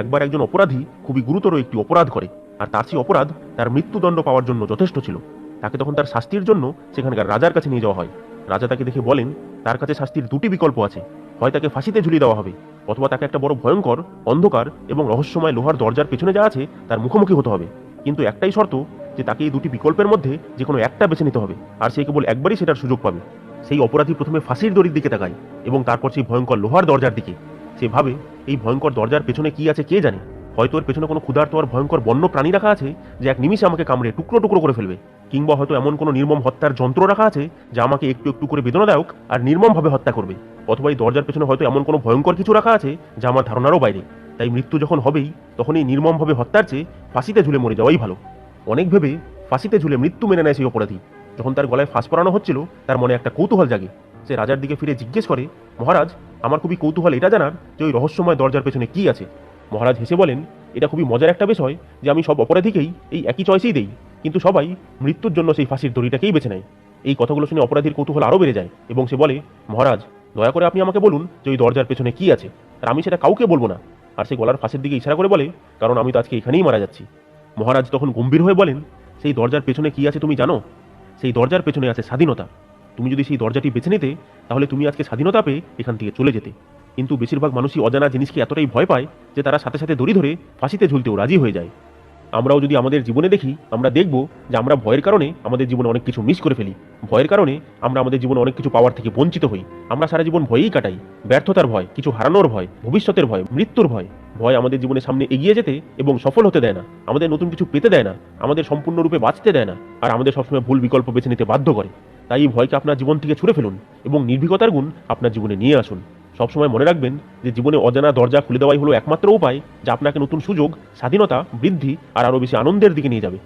একবার একজন অপরাধী খুবই গুরুতর একটি অপরাধ করে, আর তার সেই অপরাধ তার মৃত্যুদণ্ড পাওয়ার জন্য যথেষ্ট ছিল। তাকে তখন তার শাস্তির জন্য সেখানকার রাজার কাছে নিয়ে যাওয়া হয়। রাজা তাকে দেখে বলেন, তার কাছে শাস্তির দুটি বিকল্প আছে। হয় তাকে ফাঁসিতে ঝুলিয়ে দেওয়া হবে, অথবা তাকে একটা বড় ভয়ঙ্কর, অন্ধকার এবং রহস্যময় লোহার দরজার পেছনে যা আছে তার মুখোমুখি হতে হবে। কিন্তু একটাই শর্ত, যে তাকে এই দুটি বিকল্পের মধ্যে যে কোনো একটা বেছে নিতে হবে, আর সে কেবল একবারই সেটার সুযোগ পাবে। সেই অপরাধী প্রথমে ফাঁসির দড়ির দিকে তাকায় এবং তারপর সেই ভয়ঙ্কর লোহার দরজার দিকে সে ভাবে এই ভয়ঙ্কর দরজার পেছনে কি আছে কে জানে? হয়তো এর পেছনে কোনো ক্ষুধার্ত আর ভয়ঙ্কর বন্য প্রাণী রাখা আছে যে এক নিমিষে আমাকে কামড়ে টুকরো টুকরো করে ফেলবে। কিংবা হয়তো এমন কোনো নির্মম হত্যার যন্ত্র রাখা আছে যা আমাকে একটু একটু করে বেদনাদায়ক আর নির্মমভাবে হত্যা করবে। অথবা এই দরজার পেছনে হয়তো এমন কোনো ভয়ঙ্কর কিছু রাখা আছে যা আমার ধারণারও বাইরে। তাই মৃত্যু যখন হবেই, তখন এই নির্মমভাবে হত্যার চেয়ে ফাঁসিতে ঝুলে মরে যাওয়াই ভালো। অনেক ভেবে ফাঁসিতে ঝুলে মৃত্যু মেনে নেয় সেই অপরাধী। যখন তার গলায় ফাঁস পরানো হচ্ছিল, তার মনে একটা কৌতূহল জাগে। সে রাজার দিকে ফিরে জিজ্ঞেস করে, মহারাজ, আমার খুবই কৌতূহল এটা জানার যে ওই রহস্যময় দরজার পেছনে কি আছে? মহারাজ হেসে বলেন, এটা খুবই মজার একটা বিষয় যে আমি সব অপরাধীকেই এই একই চয়েসেই দেই, কিন্তু সবাই মৃত্যুর জন্য সেই ফাঁসির দড়িটাকেই বেছে নেয়। এই কথাগুলো শুনে অপরাধীর কৌতূহল আরও বেড়ে যায় এবং সে বলে, মহারাজ, দয়া করে আপনি আমাকে বলুন যে ওই দরজার পেছনে কি আছে, আর আমি সেটা কাউকে বলব না। আর সে গলার ফাঁসের দিকে ইশারা করে বলে, কারণ আমি তো আজকে এখানেই মারা যাচ্ছি। মহারাজ তখন গম্ভীর হয়ে বলেন, সেই দরজার পেছনে কি আছে তুমি জানো? সেই দরজার পেছনে আছে স্বাধীনতা। তুমি যদি সেই দরজাটি বেছে নিতে, তাহলে তুমি আজকে স্বাধীনতা পেয়ে এখান থেকে চলে যেতে। কিন্তু বেশিরভাগ মানুষই অজানা জিনিসকে এতটাই ভয় পায় যে তারা সাথে সাথে দড়ি ধরে ফাঁসিতে ঝুলতেও রাজি হয়ে যায়। আমরাও যদি আমাদের জীবনে দেখি, আমরা দেখব যে আমরা ভয়ের কারণে আমাদের জীবনে অনেক কিছু মিস করে ফেলি। ভয়ের কারণে আমরা আমাদের জীবনে অনেক কিছু পাওয়ার থেকে বঞ্চিত হই। আমরা সারা জীবন ভয়েই কাটাই। ব্যর্থতার ভয়, কিছু হারানোর ভয়, ভবিষ্যতের ভয়, মৃত্যুর ভয়। ভয় আমাদের জীবনে সামনে এগিয়ে যেতে এবং সফল হতে দেয় না। আমাদের নতুন কিছু পেতে দেয় না। আমাদের সম্পূর্ণরূপে বাঁচতে দেয় না। আর আমাদের সবসময় ভুল বিকল্প বেছে নিতে বাধ্য করে। তাই এই ভয়কে আপনার জীবন থেকে ছুড়ে ফেলুন এবং নির্ভীকতার গুণ আপনার জীবনে নিয়ে আসুন। সবসময় মনে রাখবেন যে জীবনে অজানা দরজা খুলে দেওয়াই হলো একমাত্র উপায় যা আপনাকে নতুন সুযোগ, স্বাধীনতা, বৃদ্ধি আর আরও বেশি আনন্দের দিকে নিয়ে যাবে।